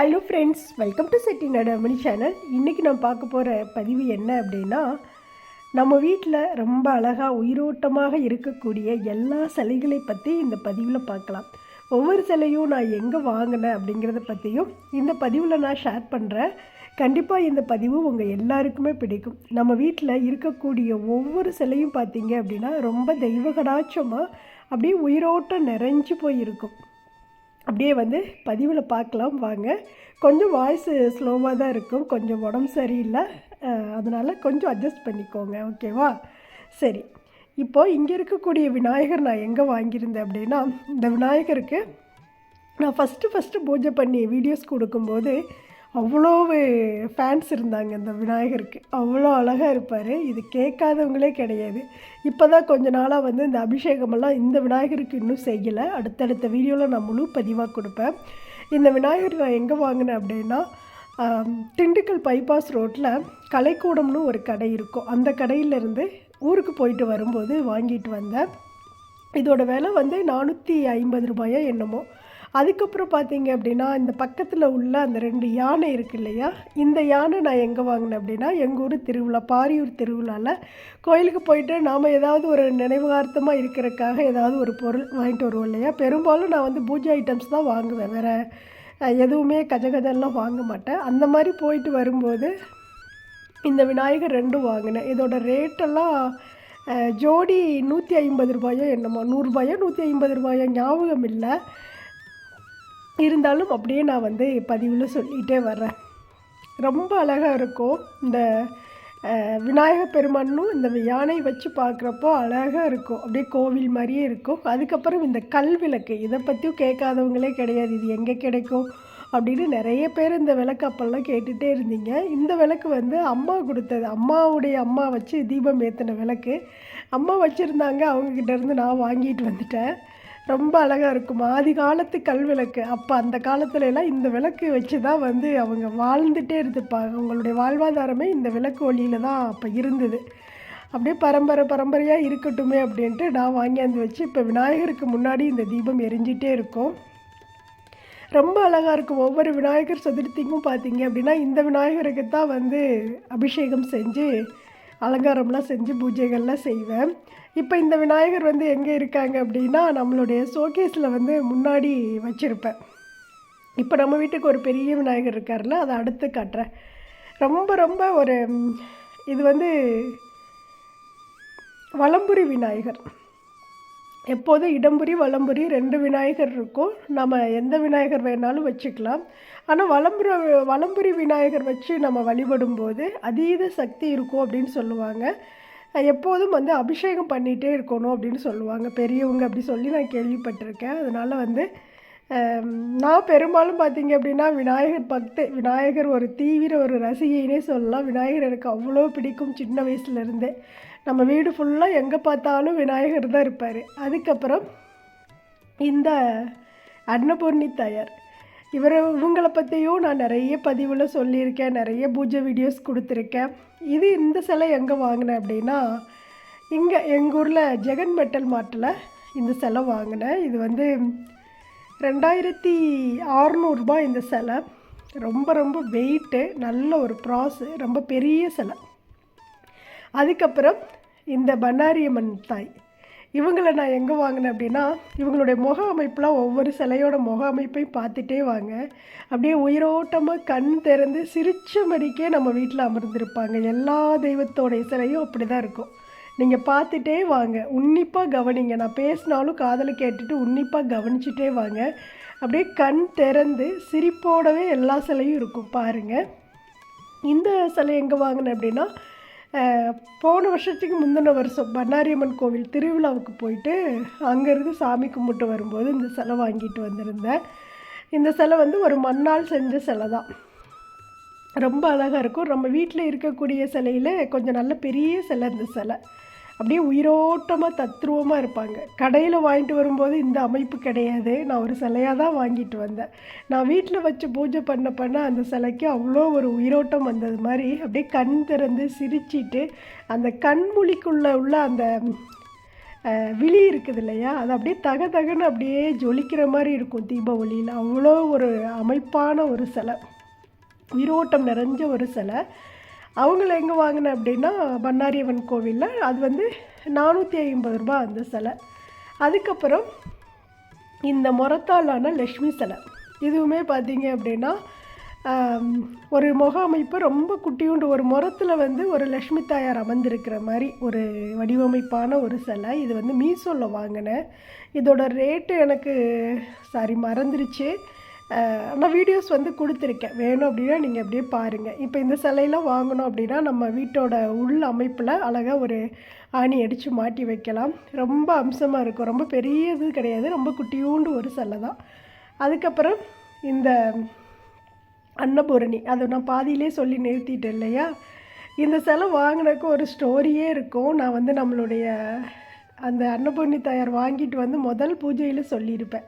Hello friends welcome to Shetty நடமணி channel. இன்றைக்கி நான் பார்க்க போகிற பதிவு என்ன அப்படின்னா நம்ம வீட்டில் ரொம்ப அழகாக உயிரோட்டமாக இருக்கக்கூடிய எல்லா சிலைகளை பற்றி இந்த பதிவில் பார்க்கலாம். ஒவ்வொரு சிலையும் நான் எங்கே வாங்கினேன் அப்படிங்கிறத பற்றியும் இந்த பதிவில் நான் ஷேர் பண்ணுறேன் கண்டிப்பாக இந்த பதிவு உங்கள் எல்லாருக்குமே பிடிக்கும். நம்ம வீட்டில் இருக்கக்கூடிய ஒவ்வொரு சிலையும் பார்த்தீங்க அப்படின்னா ரொம்ப தெய்வ கடாட்சமாக அப்படியே உயிரோட்டம் நிறைஞ்சு போயிருக்கும். அப்படியே வந்து பதிவில் பார்க்கலாம் வாங்க. கொஞ்சம் வாய்ஸ் ஸ்லோவாக தான் இருக்கும். கொஞ்சம் உடம்பு சரியில்லை. அதனால் கொஞ்சம் அட்ஜஸ்ட் பண்ணிக்கோங்க ஓகேவா சரி. இப்போது இங்கே இருக்கக்கூடிய விநாயகர் நான் எங்கே வாங்கியிருந்தேன் அப்படின்னா இந்த விநாயகருக்கு நான் ஃபஸ்ட்டு ஃபஸ்ட்டு பூஜை பண்ணி வீடியோஸ் கொடுக்கும்போது அவ்வளோ ஃபேன்ஸ் இருந்தாங்க இந்த விநாயகருக்கு. அவ்வளோ அழகாக இருப்பார். இது கேட்காதவங்களே கிடையாது. இப்போ தான் கொஞ்ச நாளாக வந்து இந்த அபிஷேகமெல்லாம் இந்த விநாயகருக்கு இன்னும் செய்யலை. அடுத்தடுத்த வீடியோவில் நான் முழு பதிவாக கொடுப்பேன். இந்த விநாயகர் நான் எங்கே வாங்கினேன் அப்படின்னா திண்டுக்கல் பைபாஸ் ரோட்டில் கலைக்கூடம்னு ஒரு கடை இருக்கும். அந்த கடையிலேருந்து ஊருக்கு போயிட்டு வரும்போது வாங்கிட்டு வந்தேன். இதோட விலை வந்து நானூற்றி ஐம்பது ரூபாயோ என்னமோ. அதுக்கப்புறம் பார்த்தீங்க அப்படின்னா இந்த பக்கத்தில் உள்ள அந்த ரெண்டு யானை இருக்கு இல்லையா? இந்த யானை நான் எங்கே வாங்கினேன் அப்படின்னா எங்கள் ஊர் திருவிழா பாரியூர் திருவிழாவில் கோயிலுக்கு போயிட்டு நாம் ஏதாவது ஒரு நினைவுகார்த்தமாக இருக்கிறதுக்காக ஏதாவது ஒரு பொருள் வாங்கிட்டு வருவோம் இல்லையா? பெரும்பாலும் நான் வந்து பூஜை ஐட்டம்ஸ் தான் வாங்குவேன். வேறு எதுவுமே கஜகஜெல்லாம் வாங்க மாட்டேன். அந்த மாதிரி போயிட்டு வரும்போது இந்த விநாயகர் ரெண்டும் வாங்கினேன். இதோட ரேட்டெல்லாம் ஜோடி நூற்றி ஐம்பது ரூபாயோ என்னமோ நூறுரூபாயோ நூற்றி ஐம்பது ரூபாயோ ஞாபகம் இல்லை. இருந்தாலும் அப்படியே நான் வந்து பதிவில் சொல்லிகிட்டே வர்றேன். ரொம்ப அழகாக இருக்கும். இந்த அஹ், விநாயக பெருமானும் இந்த யானை வச்சு பார்க்குறப்போ அழகாக இருக்கும். அப்படியே கோவில் மாதிரியே இருக்கும். அதுக்கப்புறம் இந்த கல் விளக்கு இதை பற்றியும் கேட்காதவங்களே கிடையாது. இது எங்கே கிடைக்கும்? அப்படின்னு நிறைய பேர் இந்த விளக்கு அப்போல்லாம் கேட்டுகிட்டே இருந்தீங்க. இந்த விளக்கு வந்து அம்மா கொடுத்தது. அம்மாவுடைய அம்மா வச்சு தீபம் ஏற்றின விளக்கு. அம்மா வச்சுருந்தாங்க. அவங்கக்கிட்ட இருந்து நான் வாங்கிட்டு வந்துட்டேன். ரொம்ப அழகாக இருக்கும். ஆதி காலத்து கல் விளக்கு. அப்போ அந்த காலத்துல எல்லாம் இந்த விளக்கு வச்சு தான் வந்து அவங்க வாழ்ந்துட்டே இருந்துப்பாங்க அவங்களுடைய வாழ்வாதாரமே இந்த விளக்கு ஒளியில் தான் அப்போ இருந்தது. அப்படியே பரம்பரை பரம்பரையாக இருக்கட்டுமே அப்படின்ட்டு நான் வாங்கியாந்து வச்சு இப்போ விநாயகருக்கு முன்னாடி இந்த தீபம் எரிஞ்சிட்டே இருக்கும். ரொம்ப அழகாக இருக்கும். ஒவ்வொரு விநாயகர் சதுர்த்திக்கும் பார்த்தீங்க அப்படின்னா இந்த விநாயகருக்கு தான் வந்து அபிஷேகம் செஞ்சு அலங்காரம்லாம் செஞ்சு பூஜைகள்லாம் செய்வேன். இப்போ இந்த விநாயகர் வந்து எங்கே இருக்காங்க அப்படின்னா நம்மளுடைய ஷோகேஸில் வந்து முன்னாடி வச்சுருப்பேன். இப்போ நம்ம வீட்டுக்கு ஒரு பெரிய விநாயகர் இருக்கார்ல அதை அடுத்து காட்டுறேன். ரொம்ப ரொம்ப ஒரு இது வந்து வலம்புரி விநாயகர். எப்போதும் இடம்புரி வலம்புரி ரெண்டு விநாயகர் இருக்கும் நம்ம எந்த விநாயகர் வேணாலும் வச்சுக்கலாம். ஆனால் வலம்புரி வலம்புரி விநாயகர் வச்சு நம்ம வழிபடும்போது அதீத சக்தி இருக்கும் அப்படின்னு சொல்லுவாங்க. எப்போதும் வந்து அபிஷேகம் பண்ணிகிட்டே இருக்கணும் அப்படின்னு சொல்லுவாங்க. பெரியவங்க அப்படி சொல்லி நான் கேள்விப்பட்டிருக்கேன். அதனால் வந்து நான் பெரும்பாலும் பார்த்தீங்க அப்படின்னா விநாயகர் பக்து விநாயகர் ஒரு தீவிர ஒரு ரசிகைனே சொல்லலாம். விநாயகர் எனக்கு அவ்வளோ பிடிக்கும் சின்ன வயசுலேருந்தே நம்ம வீடு ஃபுல்லாக எங்கே பார்த்தாலும் விநாயகர் தான் இருப்பார். அதுக்கப்புறம் இந்த அன்னபூர்ணி தாயார். இவர் இவங்களை பற்றியும் நான் நிறைய பதிவில் சொல்லியிருக்கேன் நிறைய பூஜை வீடியோஸ் கொடுத்துருக்கேன். இது இந்த சிலை எங்கே வாங்கினேன் அப்படின்னா இங்கே எங்கள் ஊரில் ஜெகன் மெட்டல் மார்ட்டில் இந்த சிலை வாங்கினேன். இது வந்து ரெண்டாயிரத்தி ஆறுநூறுபா இந்த சிலை. ரொம்ப ரொம்ப வெயிட்டு நல்ல ஒரு ப்ராஸு ரொம்ப பெரிய சிலை. அதுக்கப்புறம் இந்த பண்ணாரியம்மன் தாய். இவங்களை நான் எங்கே வாங்கினேன் அப்படின்னா இவங்களுடைய முக அமைப்புலாம் ஒவ்வொரு சிலையோட முக அமைப்பையும் பார்த்துட்டே வாங்க. அப்படியே உயிரோட்டமாக கண் திறந்து சிரிச்ச மடிக்கே நம்ம வீட்டில் அமர்ந்திருப்பாங்க. எல்லா தெய்வத்தோடைய சிலையும் அப்படி தான் இருக்கும். நீங்கள் பார்த்துட்டே வாங்க. உன்னிப்பாக கவனிங்க. நான் பேசினாலும் காதலை கேட்டுட்டு உன்னிப்பாக கவனிச்சுட்டே வாங்க. அப்படியே கண் திறந்து சிரிப்போடவே எல்லா சிலையும் இருக்கும். பாருங்கள் இந்த சிலை எங்கே வாங்கினேன் அப்படின்னா போன வருஷத்துக்கு முந்தின வருஷம் பண்ணாரியம்மன் கோவில் திருவிழாவுக்கு போயிட்டு அங்கேருந்து சாமி கும்பிட்டு வரும்போது இந்த சிலை வாங்கிட்டு வந்திருந்தேன். இந்த சிலை வந்து ஒரு மண்ணால் செஞ்ச சிலை தான். ரொம்ப அழகாக இருக்கும். நம்ம வீட்டில் இருக்கக்கூடிய சிலையில் கொஞ்சம் நல்ல பெரிய சிலை இந்த சிலை. அப்படியே உயிரோட்டமாக தத்ரூபமாக இருப்பாங்க. கடையில் வாங்கிட்டு வரும்போது இந்த அமைப்பு கிடையாது. நான் ஒரு சிலையாக தான் வாங்கிட்டு வந்தேன். நான் வீட்டில் வச்சு பூஜை பண்ண பண்ண அந்த சிலைக்கு அவ்வளோ ஒரு உயிரோட்டம் வந்தது மாதிரி அப்படியே கண் திறந்து சிரிச்சிட்டு அந்த கண்மொழிக்குள்ளே உள்ள அந்த விழி இருக்குது இல்லையா? அது அப்படியே தக தகன்னு அப்படியே ஜொலிக்கிற மாதிரி இருக்கும் தீப ஒளியில். அவ்வளோ ஒரு அமைப்பான ஒரு சிலை. உயிரோட்டம் நிறைஞ்ச ஒரு சிலை. அவங்கள எங்கே வாங்கினேன் அப்படின்னா பண்ணாரியம்மன் கோவிலில். அது வந்து நானூற்றி ஐம்பது ரூபாய் அந்த சிலை. அதுக்கப்புறம் இந்த முறத்தாலான லக்ஷ்மி சிலை. இதுவுமே பார்த்தீங்க அப்படின்னா ஒரு முக அமைப்பு ரொம்ப குட்டியுண்டு ஒரு முறத்தில் வந்து ஒரு லக்ஷ்மி தாயார் அமர்ந்திருக்கிற மாதிரி ஒரு வடிவமைப்பான ஒரு சிலை. இது வந்து மீசோவில் வாங்கினேன். இதோட ரேட்டு எனக்கு சாரி மறந்துருச்சு. ஆனால் வீடியோஸ் வந்து கொடுத்துருக்கேன். வேணும் அப்படின்னா நீங்கள் அப்படியே பாருங்கள் இப்போ இந்த சிலையெல்லாம் வாங்கணும் அப்படின்னா நம்ம வீட்டோட உள் அமைப்பில் அழகாக ஒரு ஆணி அடித்து மாட்டி வைக்கலாம். ரொம்ப அம்சமாக இருக்கும். ரொம்ப பெரியது கிடையாது. ரொம்ப குட்டியூண்டு ஒரு சிலை தான். அதுக்கப்புறம் இந்த அன்னபூரணி அதை நான் பாதியிலே சொல்லி நிறுத்திட்டேன் இல்லையா? இந்த சிலை வாங்கினக்கு ஒரு ஸ்டோரியே இருக்கும். நான் வந்து நம்மளுடைய அந்த அன்னபூரணி தயார் வாங்கிட்டு வந்து முதல் பூஜையில் சொல்லியிருப்பேன்.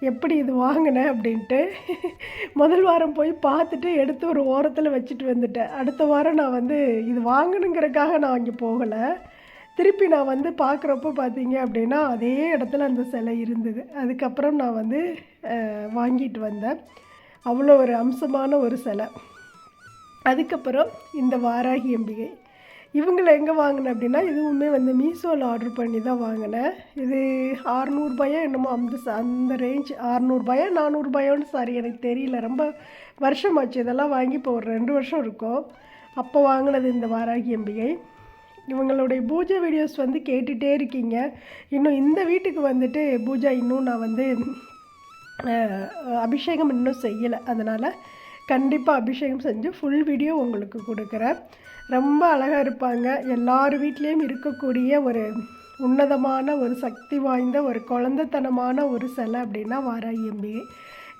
எப்படி இது வாங்கினேன் அப்படின்ட்டு முதல் வாரம் போய் பார்த்துட்டு எடுத்து ஒரு ஓரத்தில் வச்சுட்டு வந்துட்டேன். அடுத்த வாரம் நான் வந்து இது வாங்கணுங்கிறதுக்காக நான் அங்கே போகலை. திருப்பி நான் வந்து பார்க்குறப்போ பார்த்தீங்க அப்படின்னா அதே இடத்துல அந்த சிலை இருந்தது. அதுக்கப்புறம் நான் வந்து வாங்கிட்டு வந்தேன். அவ்வளோ ஒரு அம்சமான ஒரு சிலை. அதுக்கப்புறம் இந்த வாராகி அம்பிகை. இவங்களை எங்கே வாங்கினேன் அப்படின்னா இதுவுமே வந்து மீஷோவில் ஆர்டர் பண்ணி தான் வாங்கினேன் இது ஆறுநூறுபாயா என்னமோ அந்த அந்த ரேஞ்ச் ஆறுநூறுபாயா நானூறுபாயோன்னு சாரி எனக்கு தெரியல. ரொம்ப வருஷமாச்சு. இதெல்லாம் வாங்கி இப்போ ஒரு ரெண்டு வருஷம் இருக்கும். அப்போ வாங்கினது இந்த வாராகி அம்பிகை. இவங்களுடைய பூஜை வீடியோஸ் வந்து கேட்டுகிட்டே இருக்கீங்க. இன்னும் இந்த வீட்டுக்கு வந்துட்டு பூஜா இன்னும் நான் வந்து அபிஷேகம் இன்னும் செய்யலை. அதனால் கண்டிப்பாக அபிஷேகம் செஞ்சு ஃபுல் வீடியோ உங்களுக்கு கொடுக்குறேன். ரொம்ப அழகாக இருப்பாங்க. எல்லார் வீட்லேயும் இருக்கக்கூடிய ஒரு உன்னதமான ஒரு சக்தி வாய்ந்த ஒரு குழந்தைத்தனமான ஒரு சிலை அப்படின்னா வாராகி அம்பிகை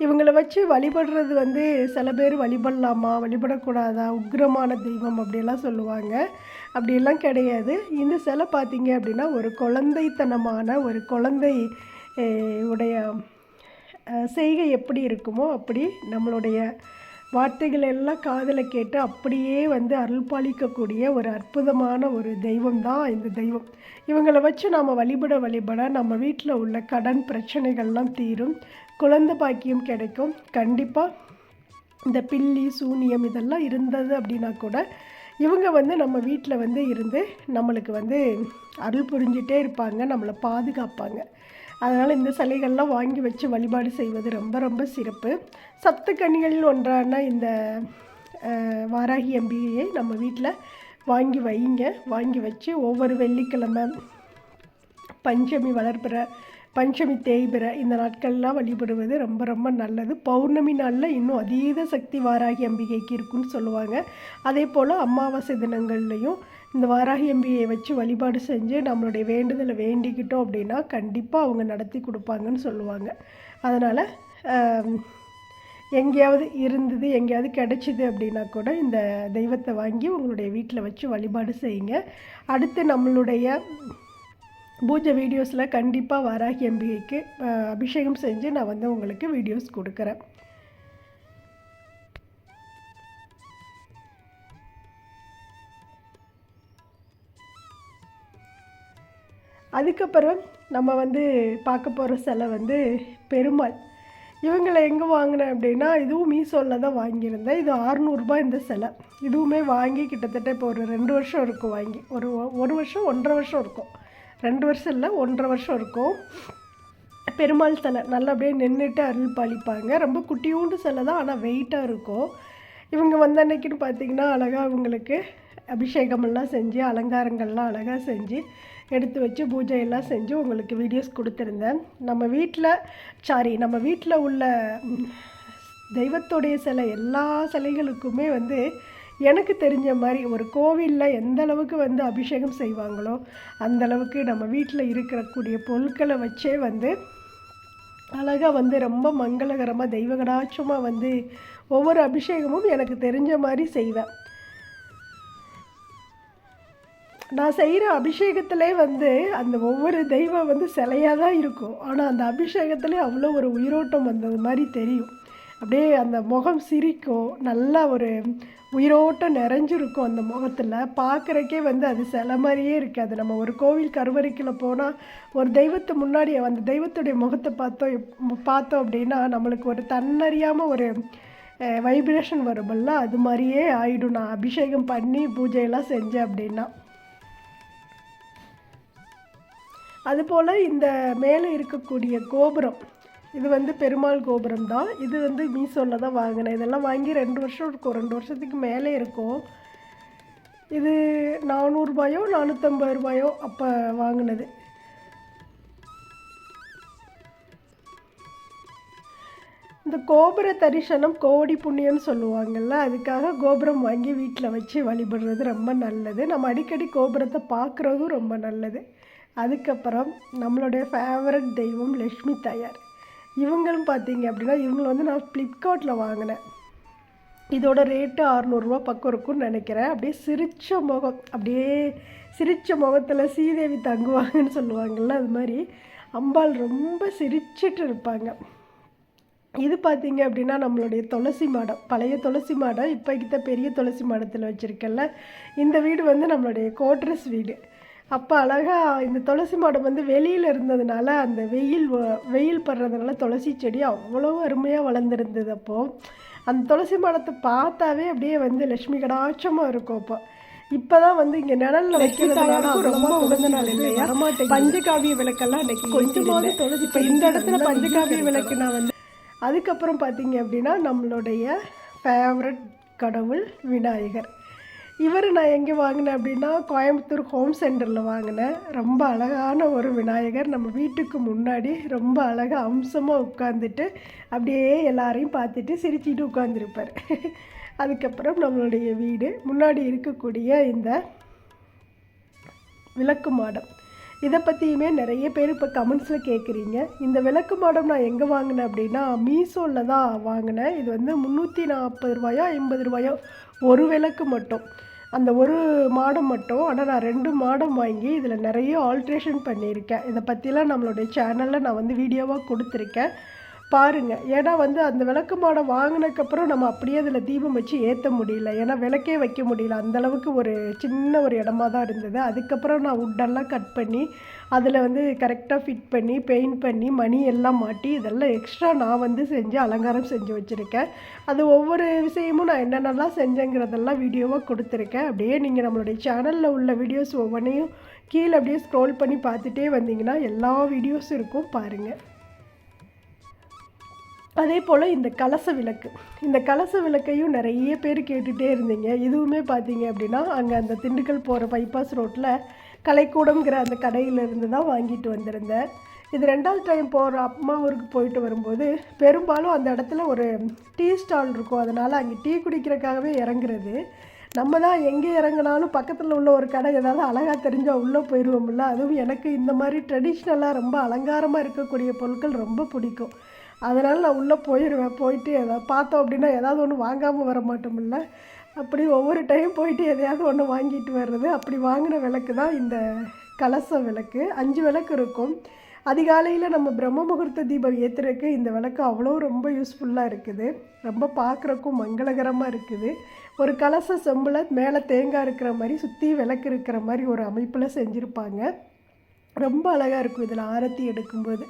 இவங்களை வச்சு வழிபடுறது வந்து சில பேர் வழிபடலாமா? வழிபடக்கூடாதா? உக்கிரமான தெய்வம் அப்படிலாம் சொல்லுவாங்க. அப்படிலாம் கிடையாது. இந்த சிலை பார்த்தீங்க அப்படின்னா ஒரு குழந்தைத்தனமான ஒரு குழந்தை உடைய செய்கை எப்படி இருக்குமோ அப்படி நம்மளுடைய வார்த்தைகள் எல்லாம் காதில் கேட்டு அப்படியே வந்து அருள் பாலிக்கக்கூடிய ஒரு அற்புதமான ஒரு தெய்வம் தான் இந்த தெய்வம். இவங்களை வச்சு நாம் வழிபட வழிபட நம்ம வீட்டில் உள்ள கடன் பிரச்சனைகள்லாம் தீரும். குழந்தை பாக்கியம் கிடைக்கும். கண்டிப்பாக இந்த பில்லி சூனியம் இதெல்லாம் இருந்தது அப்படின்னா கூட இவங்க வந்து நம்ம வீட்டில் வந்து இருந்து நம்மளுக்கு வந்து அருள் புரிஞ்சிட்டே இருப்பாங்க. நம்மளை பாதுகாப்பாங்க. அதனால் இந்த சிலைகள்லாம் வாங்கி வச்சு வழிபாடு செய்வது ரொம்ப ரொம்ப சிறப்பு. சப்த கனிகளில் ஒன்றான இந்த வாராகி அம்பிகையை நம்ம வீட்டில் வாங்கி வைங்க. வாங்கி வச்சு ஒவ்வொரு வெள்ளிக்கிழமை பஞ்சமி வளர்பிற பஞ்சமி தேய்பிற இந்த நாட்கள்லாம் வழிபடுவது ரொம்ப ரொம்ப நல்லது. பௌர்ணமி நாளில் இன்னும் அதீத சக்தி வாராகி அம்பிகைக்கு இருக்குன்னு சொல்லுவாங்க. அதே போல் அமாவாசை தினங்கள்லையும் இந்த வாராகி எம்பியை வச்சு வழிபாடு செஞ்சு நம்மளுடைய வேண்டுதலை வேண்டிக்கிட்டோம் அப்படின்னா கண்டிப்பாக அவங்க நடத்தி கொடுப்பாங்கன்னு சொல்லுவாங்க. அதனால் எங்கேயாவது இருந்தது எங்கேயாவது கிடைச்சிது அப்படின்னா கூட இந்த தெய்வத்தை வாங்கி உங்களுடைய வீட்டில் வச்சு வழிபாடு செய்யுங்க. அடுத்து நம்மளுடைய பூஜை வீடியோஸில் கண்டிப்பாக வாராகி எம்பிகைக்கு அபிஷேகம் செஞ்சு நான் வந்து உங்களுக்கு வீடியோஸ் கொடுக்குறேன். அதுக்கப்புறம் நம்ம வந்து பார்க்க போகிற சிலை வந்து பெருமாள். இவங்களை எங்கே வாங்கினேன் அப்படின்னா இதுவும் மீசோவில் தான் வாங்கியிருந்தேன். இது ஆறுநூறுபா இந்த சிலை. இதுவுமே வாங்கி கிட்டத்தட்ட இப்போ ஒரு ரெண்டு வருஷம் இருக்கும் வாங்கி. ஒரு ஒரு வருஷம் ஒன்றரை வருஷம் இருக்கும். ரெண்டு வருஷம் இல்லை ஒன்றரை வருஷம் இருக்கும். பெருமாள் சிலை. நல்லா அப்படியே நின்றுட்டு அருள் பாலிப்பாங்க. ரொம்ப குட்டியூண்டு சிலை தான் ஆனால் வெயிட்டாக இருக்கும். இவங்க வந்த அன்னைக்குன்னு பார்த்தீங்கன்னா அழகாக இவங்களுக்கு அபிஷேகமெல்லாம் செஞ்சு அலங்காரங்கள்லாம் அழகாக செஞ்சு எடுத்து வச்சு பூஜையெல்லாம் செஞ்சு உங்களுக்கு வீடியோஸ் கொடுத்துருந்தேன். நம்ம வீட்டில் சாரி நம்ம வீட்டில் உள்ள தெய்வத்துடைய சிலை எல்லா சிலைகளுக்குமே வந்து எனக்கு தெரிஞ்ச மாதிரி ஒரு கோவிலில் எந்த அளவுக்கு வந்து அபிஷேகம் செய்வாங்களோ அந்தளவுக்கு நம்ம வீட்டில் இருக்கக்கூடிய பொருட்களை வச்சே வந்து அழகாக வந்து ரொம்ப மங்களகரமாக தெய்வகடாட்சமாக வந்து ஒவ்வொரு அபிஷேகமும் எனக்கு தெரிஞ்ச மாதிரி செய்வேன். நான் செய்கிற அபிஷேகத்திலே வந்து அந்த ஒவ்வொரு தெய்வம் வந்து சிலையாக தான் இருக்கும். ஆனால் அந்த அபிஷேகத்திலே அவ்வளோ ஒரு உயிரோட்டம் வந்தது மாதிரி தெரியும். அப்படியே அந்த முகம் சிரிக்கும். நல்லா ஒரு உயிரோட்டம் நிறைஞ்சிருக்கும் அந்த முகத்தில். பார்க்குறக்கே வந்து அது சில மாதிரியே இருக்காது நம்ம ஒரு கோவில் கருவறைக்குள்ள போனால் ஒரு தெய்வத்தை முன்னாடி அந்த தெய்வத்துடைய முகத்தை பார்த்தோம் பார்த்தோம் அப்படின்னா நம்மளுக்கு ஒரு தன்னறியாமல் ஒரு வைப்ரேஷன் வருமல்ல அது மாதிரியே ஆயிடும். நான் அபிஷேகம் பண்ணி பூஜையெல்லாம் செஞ்சேன் அப்படின்னா. அதுபோல் இந்த மேலே இருக்கக்கூடிய கோபுரம். இது வந்து பெருமாள் கோபுரம் தான் இது வந்து மீசோவில் தான் வாங்கினேன். இதெல்லாம் வாங்கி ரெண்டு வருஷம் இருக்கும். ரெண்டு வருஷத்துக்கு மேலே இருக்கும். இது நானூறுபாயோ நானூற்றம்பது ரூபாயோ அப்போ வாங்கினது. இந்த கோபுர தரிசனம் கோடி புண்ணியம்னு சொல்லுவாங்கல்ல அதுக்காக கோபுரம் வாங்கி வீட்டில் வச்சு வழிபடுறது ரொம்ப நல்லது. நம்ம அடிக்கடி கோபுரத்தை பார்க்குறதும் ரொம்ப நல்லது. அதுக்கப்புறம் நம்மளுடைய ஃபேவரட் தெய்வம் லக்ஷ்மி தாயார். இவங்களும் பார்த்தீங்க அப்படின்னா இவங்களை வந்து நான் ஃப்ளிப்கார்ட்டில் வாங்கினேன். இதோட ரேட்டு அறநூறுரூவா பக்கம் இருக்கும்னு நினைக்கிறேன். அப்படியே சிரித்த முகம் அப்படியே சிரித்த முகத்தில் சீதேவி தங்குவாங்கன்னு சொல்லுவாங்கள்ல அது மாதிரி அம்பாள் ரொம்ப சிரிச்சிட்டு இருப்பாங்க. இது பார்த்தீங்க அப்படின்னா நம்மளுடைய துளசி மாடம் பழைய துளசி மாடம் இப்போ கிட்ட பெரிய துளசி மாடத்தில் வச்சுருக்கல இந்த வீடு வந்து நம்மளுடைய கோட்ரஸ் வீடு. அப்போ அழகாக இந்த துளசி மாடம் வந்து வெளியில் இருந்ததுனால அந்த வெயில் வெயில் படுறதுனால துளசி செடி அவ்வளோ அருமையாக வளர்ந்துருந்தது அப்போது அந்த துளசி மாடத்தை பார்த்தாவே அப்படியே வந்து லட்சுமி கடாட்சமாக இருக்கும் அப்போ. இப்போ தான் வந்து இங்கே நிழலில் வைக்கிறதுனால ரொம்ப உகந்த நாள் இல்லையா? வரமாட்டேன் பஞ்சகாவிய விளக்கெல்லாம் அன்னைக்கு கொஞ்சமாவது துளசி இப்போ இந்த இடத்துல பஞ்சகாவிய விளக்கு நான் வந்து அதுக்கப்புறம் பார்த்தீங்க அப்படின்னா நம்மளுடைய ஃபேவரட் கடவுள் விநாயகர். இவர் நான் எங்கே வாங்கினேன் அப்படின்னா கோயம்புத்தூர் ஹோம் சென்டரில் வாங்கினேன். ரொம்ப அழகான ஒரு விநாயகர். நம்ம வீட்டுக்கு முன்னாடி ரொம்ப அழகாக அம்சமாக உட்காந்துட்டு அப்படியே எல்லாரையும் பார்த்துட்டு சிரிச்சிட்டு உட்காந்துருப்பார் அதுக்கப்புறம் நம்மளுடைய வீடு. முன்னாடி இருக்கக்கூடிய இந்த விளக்கு மாடம். இதை பற்றியுமே நிறைய பேர் இப்போ கமெண்ட்ஸில் கேட்குறீங்க இந்த விளக்கு மாடம் நான் எங்கே வாங்கினேன் அப்படின்னா மீஷோவில் தான் வாங்கினேன். இது வந்து முந்நூற்றி நாற்பது ரூபாயோ ஐம்பது ரூபாயோ ஒரு விளக்கு மட்டும். அந்த ஒரு மாடம் மட்டும் ஆனால் நான் ரெண்டு மாடம் வாங்கி இதில் நிறைய ஆல்ட்ரேஷன் பண்ணியிருக்கேன். இதை பற்றிலாம் நம்மளுடைய சேனலில் நான் வந்து வீடியோவாக கொடுத்துருக்கேன். பாருங்கள் ஏன்னா வந்து அந்த விளக்கு மாடம் வாங்கினதுக்கப்புறம் நம்ம அப்படியே அதில் தீபம் வச்சு ஏற்ற முடியல. ஏன்னா விளக்கே வைக்க முடியல. அந்தளவுக்கு ஒரு சின்ன ஒரு இடமா தான் இருந்தது. அதுக்கப்புறம் நான் உட்டெல்லாம் கட் பண்ணி அதில் வந்து கரெக்டாக ஃபிட் பண்ணி பெயிண்ட் பண்ணி மணி எல்லாம் மாட்டி இதெல்லாம் எக்ஸ்ட்ரா நான் வந்து செஞ்சு அலங்காரம் செஞ்சு வச்சுருக்கேன். அது ஒவ்வொரு விஷயமும் நான் என்னென்னலாம் செஞ்சேங்கிறதெல்லாம் வீடியோவாக கொடுத்துருக்கேன். அப்படியே நீங்கள் நம்மளுடைய சேனலில் உள்ள வீடியோஸ் ஒவ்வொன்றையும் கீழே அப்படியே ஸ்க்ரோல் பண்ணி பார்த்துட்டே வந்தீங்கன்னா எல்லா வீடியோஸும் இருக்கும். பாருங்கள் அதே போல் இந்த கலச விளக்கு. இந்த கலச விளக்கையும் நிறைய பேர் கேட்டுகிட்டே இருந்தீங்க. இதுவுமே பார்த்தீங்க அப்படின்னா அங்கே அந்த திண்டுக்கல் போகிற பைபாஸ் ரோட்டில் கலைக்கூடம்ங்கிற அந்த கடையிலேருந்து தான் வாங்கிட்டு வந்திருந்தேன். இது ரெண்டாவது டைம் போகிற அம்மா ஊருக்கு போயிட்டு வரும்போது பெரும்பாலும் அந்த இடத்துல ஒரு டீ ஸ்டால் இருக்கும். அதனால் அங்கே டீ குடிக்கிறதுக்காகவே இறங்குறது. நம்ம தான் எங்கே இறங்குனாலும் பக்கத்தில் உள்ள ஒரு கடை ஏதாவது அழகாக தெரிஞ்சால் உள்ளே போயிடுவோம்ல அதுவும் எனக்கு இந்த மாதிரி ட்ரெடிஷ்னலாக ரொம்ப அலங்காரமாக இருக்கக்கூடிய பொருட்கள் ரொம்ப பிடிக்கும். அதனால் நான் உள்ளே போயிடுவேன் போயிட்டு எதாவது பார்த்தோம் அப்படின்னா ஏதாவது ஒன்று வாங்காமல் வர மாட்டோம்ல. அப்படி ஒவ்வொரு டைம் போயிட்டு எதையாவது ஒன்று வாங்கிட்டு வர்றது. அப்படி வாங்கின விளக்கு தான் இந்த கலச விளக்கு. அஞ்சு விளக்கு இருக்கும். அதிகாலையில் நம்ம பிரம்ம முகூர்த்த தீபம் ஏற்றுறதுக்கு இந்த விளக்கு அவ்வளோ ரொம்ப யூஸ்ஃபுல்லாக இருக்குது. ரொம்ப பார்க்குறக்கும் மங்களகரமாக இருக்குது. ஒரு கலச செம்பில் மேலே தேங்காய் இருக்கிற மாதிரி சுற்றி விளக்கு இருக்கிற மாதிரி ஒரு அமைப்பில் செஞ்சுருப்பாங்க. ரொம்ப அழகாக இருக்கும். இதில் ஆரத்தி எடுக்கும்போது.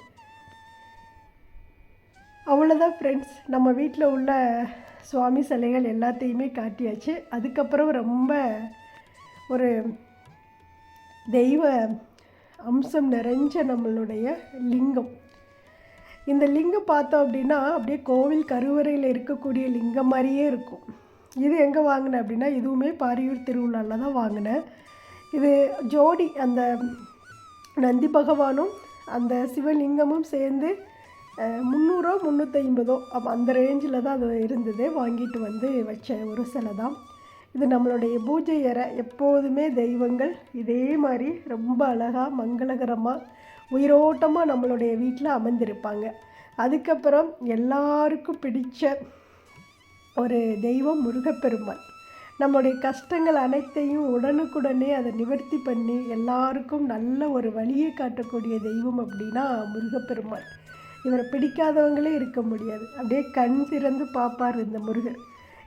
அவ்வளோதான் ஃப்ரெண்ட்ஸ் நம்ம வீட்டில் உள்ள சுவாமி சிலைகள் எல்லாத்தையுமே காட்டியாச்சு. அதுக்கப்புறம் ரொம்ப ஒரு தெய்வ அம்சம் நிறைஞ்ச நம்மளுடைய லிங்கம். இந்த லிங்கம் பார்த்தோம் அப்படின்னா அப்படியே கோவில் கருவறையில் இருக்கக்கூடிய லிங்கம் மாதிரியே இருக்கும். இது எங்கே வாங்கினேன் அப்படின்னா இதுவுமே பாரியூர் திருவிழாவில் தான் வாங்கினேன். இது ஜோடி அந்த நந்தி பகவானும் அந்த சிவலிங்கமும் சேர்ந்து முந்நூறோ முந்நூற்றி அப்போ அந்த ரேஞ்சில் தான் அது இருந்தது. வாங்கிட்டு வந்து வச்ச ஒரு சிலை தான். இது நம்மளுடைய பூஜை அறை. எப்போதுமே தெய்வங்கள் இதே மாதிரி ரொம்ப அழகாக மங்களகரமாக உயிரோட்டமாக நம்மளுடைய வீட்டில் அமர்ந்திருப்பாங்க அதுக்கப்புறம் எல்லாருக்கும் பிடித்த ஒரு தெய்வம் முருகப்பெருமான். நம்மளுடைய கஷ்டங்கள் அனைத்தையும் உடனுக்குடனே அதை நிவர்த்தி பண்ணி எல்லாருக்கும் நல்ல ஒரு வழியை காட்டக்கூடிய தெய்வம் அப்படின்னா முருகப்பெருமான். இவரை பிடிக்காதவங்களே இருக்க முடியாது. அப்படியே கண் திறந்து பார்ப்பார் இந்த முருகர்.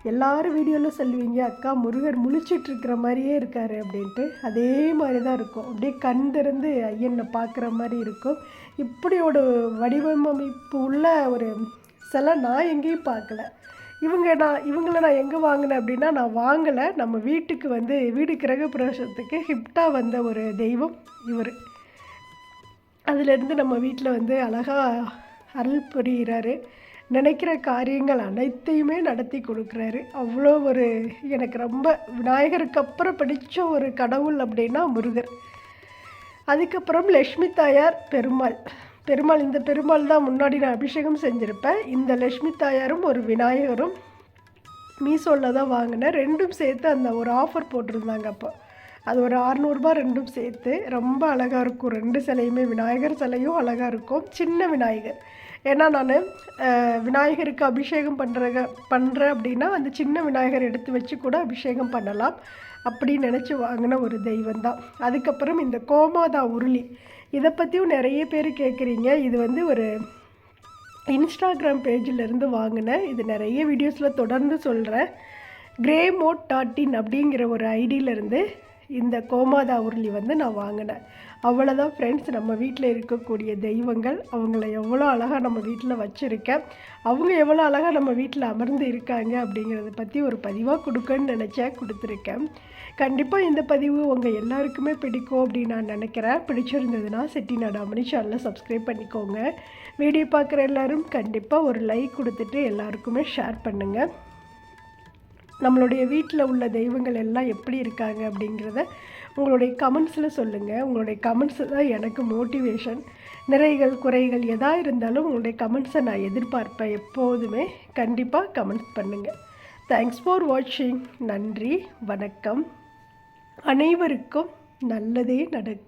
எல்லாரும் வீடியோவில் சொல்லுவீங்க அக்கா முருகர் முழிச்சிட்டு இருக்கிற மாதிரியே இருக்காரு அப்படின்ட்டு. அதே மாதிரி தான் இருக்கும். அப்படியே கண் திறந்து ஐயனை பார்க்குற மாதிரி இருக்கும். இப்படி ஒரு வடிவமைப்பு உள்ள ஒரு சிலை நான் எங்கேயும் பார்க்கல இவங்க நான் இவங்கள நான் எங்கே வாங்கினேன் அப்படின்னா நான் வாங்கலை. நம்ம வீட்டுக்கு வந்து வீடு கிரகப்பிரவேசத்துக்கு ஹிப்டாக வந்த ஒரு தெய்வம் இவர். அதுலேருந்து நம்ம வீட்டில் வந்து அழகாக அருள் புரிகிறாரு நினைக்கிற காரியங்கள் அனைத்தையுமே நடத்தி கொடுக்குறாரு. அவ்வளோ ஒரு எனக்கு ரொம்ப விநாயகருக்கு அப்புறம் பிடிச்ச ஒரு கடவுள் அப்படின்னா முருகர். அதுக்கப்புறம் லக்ஷ்மி தாயார் பெருமாள். பெருமாள் இந்த பெருமாள் தான் முன்னாடி நான் அபிஷேகம் செஞ்சுருப்பேன். இந்த லக்ஷ்மி தாயாரும் ஒரு விநாயகரும் மீஷோவில் தான் வாங்கினேன். ரெண்டும் சேர்த்து அந்த ஒரு ஆஃபர் போட்டிருந்தாங்க அப்போ. அது ஒரு அறநூறுபா ரெண்டும் சேர்த்து ரொம்ப அழகாக இருக்கும். ரெண்டு சிலையுமே விநாயகர் சிலையும் அழகாக இருக்கும். சின்ன விநாயகர். ஏன்னா நான் விநாயகருக்கு அபிஷேகம் பண்ணுற பண்ணுறேன் அப்படின்னா அந்த சின்ன விநாயகர் எடுத்து வச்சு கூட அபிஷேகம் பண்ணலாம். அப்படின்னு நினச்சி வாங்கின ஒரு தெய்வம் தான். அதுக்கப்புறம் இந்த கோமாதா உருளி. இதை பற்றியும் நிறைய பேர் கேட்குறீங்க. இது வந்து ஒரு இன்ஸ்டாகிராம் பேஜிலேருந்து வாங்கினேன் இது நிறைய வீடியோஸில் தொடர்ந்து சொல்கிறேன் கிரே மோட் டாட்டின் அப்படிங்கிற ஒரு ஐடியிலேருந்து இந்த கோமாதா உருளி வந்து நான் வாங்கினேன். அவ்வளோதான் ஃப்ரெண்ட்ஸ் நம்ம வீட்டில் இருக்கக்கூடிய தெய்வங்கள் அவங்கள எவ்வளோ அழகாக நம்ம வீட்டில் வச்சுருக்கேன் அவங்க எவ்வளோ அழகாக நம்ம வீட்டில் அமர்ந்து இருக்காங்க அப்படிங்கிறத பற்றி ஒரு பதிவாக கொடுக்கன்னு நினச்சேன் கொடுத்துருக்கேன். கண்டிப்பாக இந்த பதிவு உங்கள் எல்லாருக்குமே பிடிக்கும் அப்படின்னு நான் நினைக்கிறேன். பிடிச்சிருந்ததுன்னா செட்டிநாடு அமணி சேனலை சப்ஸ்கிரைப் பண்ணிக்கோங்க. வீடியோ பார்க்குற எல்லோரும் கண்டிப்பாக ஒரு லைக் கொடுத்துட்டு எல்லாருக்குமே ஷேர் பண்ணுங்கள் நம்மளுடைய வீட்டில் உள்ள தெய்வங்கள் எல்லாம் எப்படி இருக்காங்க அப்படிங்கிறத உங்களுடைய கமெண்ட்ஸில் சொல்லுங்கள் உங்களுடைய கமெண்ட்ஸு தான் எனக்கு மோட்டிவேஷன் நிறைகள் குறைகள் எதா இருந்தாலும் உங்களுடைய கமெண்ட்ஸை நான் எதிர்பார்ப்பேன். எப்போதுமே கண்டிப்பாக கமெண்ட்ஸ் பண்ணுங்கள் தேங்க்ஸ் ஃபார் வாட்சிங் நன்றி வணக்கம். அனைவருக்கும் நல்லதே நடக்கும்.